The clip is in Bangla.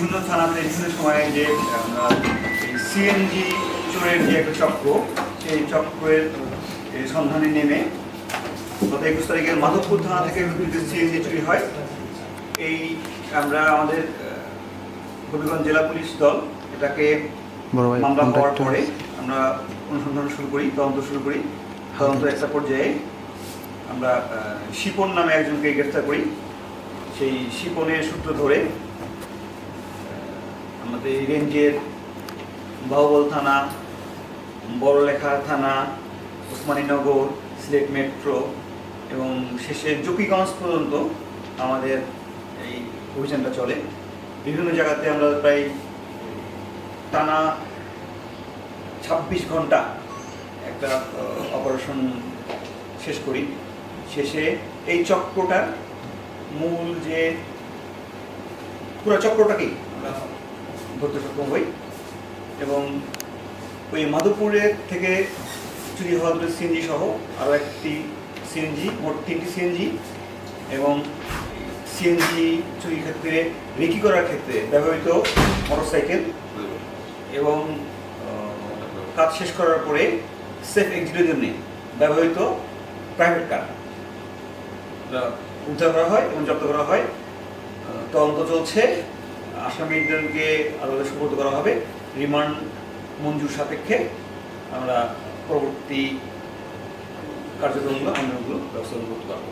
বিভিন্ন থানাতে বিভিন্ন সময়ে যে আমরা সিএনজি চোরের যে একটা চক্র সেই চক্রের সন্ধানে নেমে গত একুশ তারিখের মাধবপুর থানা থেকে সিএনজি চুরি হয়। এই আমরা আমাদের হবিগঞ্জ জেলা পুলিশ দল এটাকে মামলা হওয়ার পরে আমরা অনুসন্ধান শুরু করি তদন্ত শুরু করি। তদন্ত একটা পর্যায়ে আমরা শিপন নামে একজনকে গ্রেফতার করি। সেই শিপনের সূত্র ধরে আমাদের এই রেঞ্জের বাহুবল থানা, বড়লেখা থানা ওসমানীনগর সিলেট মেট্রো এবং শেষে জকিগঞ্জ পর্যন্ত আমাদের এই অভিযানটা চলে। বিভিন্ন জায়গাতে আমরা প্রায় টানা ছাব্বিশ ঘণ্টা একটা অপারেশন শেষ করি। শেষে এই চক্রটার মূল যে পুরো চক্রটাকেই আমরা ধরতে সক্ষম হই এবং ওই মাধবপুরের থেকে চুরি হওয়া দুটো সিএনজি সহ আরও একটি সিএনজি, মোট তিনটি সিএনজি এবং সিএনজি চুরি ক্ষেত্রে রেকি করার ক্ষেত্রে ব্যবহৃত মোটরসাইকেল এবং কাজ শেষ করার পরে সেফ এক্সিটের জন্য ব্যবহৃত প্রাইভেট কার। উদ্ধার করা হয় এবং জব্দ করা হয়। তদন্ত চলছে। আসামিদেরকে আদালতে সুপর্দ করা হবে। রিমান্ড মঞ্জুর সাপেক্ষে আমরা পরবর্তী কার্যক্রমগুলো, আন্দোলনগুলো ব্যবস্থা করতে পারব